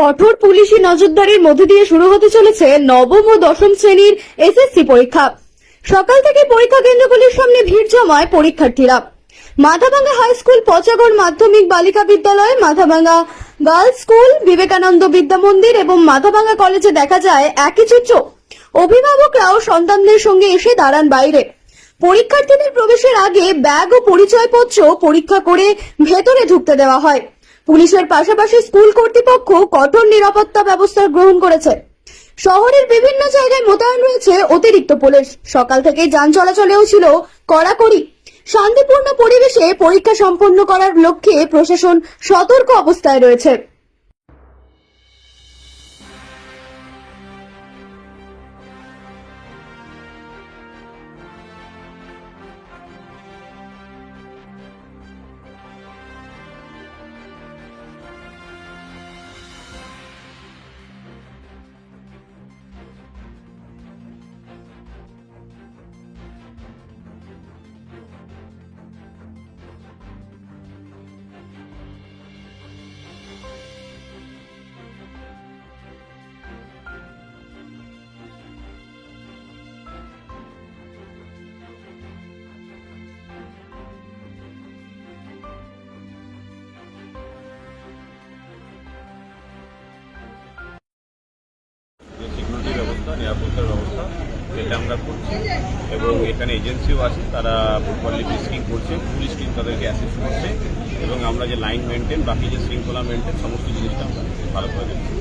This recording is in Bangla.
কঠোর পুলিশি নজরদারির মধ্যে দিয়ে শুরু হতে চলেছে নবম ও দশম শ্রেণির এসএসসি পরীক্ষা। সকাল থেকে পরীক্ষা কেন্দ্রগুলির সামনে ভিড় জমায় পরীক্ষার্থীরা। মাথাভাঙ্গা হাই স্কুল পচাগড় মাধ্যমিক বালিকা বিদ্যালয়, মাথাভাঙ্গা গার্লস স্কুল, বিবেকানন্দ বিদ্যা মন্দির এবং মাথাভাঙ্গা কলেজে দেখা যায় একই চিত্র। অভিভাবকরাও সন্তানদের সঙ্গে এসে দাঁড়ান বাইরে। পরীক্ষার্থীদের প্রবেশের আগে ব্যাগ ও পরিচয়পত্র পরীক্ষা করে ভেতরে ঢুকতে দেওয়া হয়। পুলিশের পাশাপাশি স্কুল কর্তৃপক্ষ কঠোর নিরাপত্তা ব্যবস্থা গ্রহণ করেছে। শহরের বিভিন্ন জায়গায় মোতায়েন রয়েছে অতিরিক্ত পুলিশ। সকাল থেকে যান চলাচলেও ছিল কড়াকড়ি। শান্তিপূর্ণ পরিবেশে পরীক্ষা সম্পন্ন করার লক্ষ্যে প্রশাসন সতর্ক অবস্থায় রয়েছে। ব্যবস্থা নিরাপত্তার ব্যবস্থা সেটা আমরা করছি। এবং এখানে এজেন্সিও আছে, তারা প্রপারলি টেস্টিং করছে পুলিশ টিম তাদেরকে অ্যাসিস্ট করছে। এবং আমরা যে লাইন মেনটেন বাকি যে শৃঙ্খলা মেনটেন সমস্ত জিনিসটা আমরা ভালো করে দিচ্ছি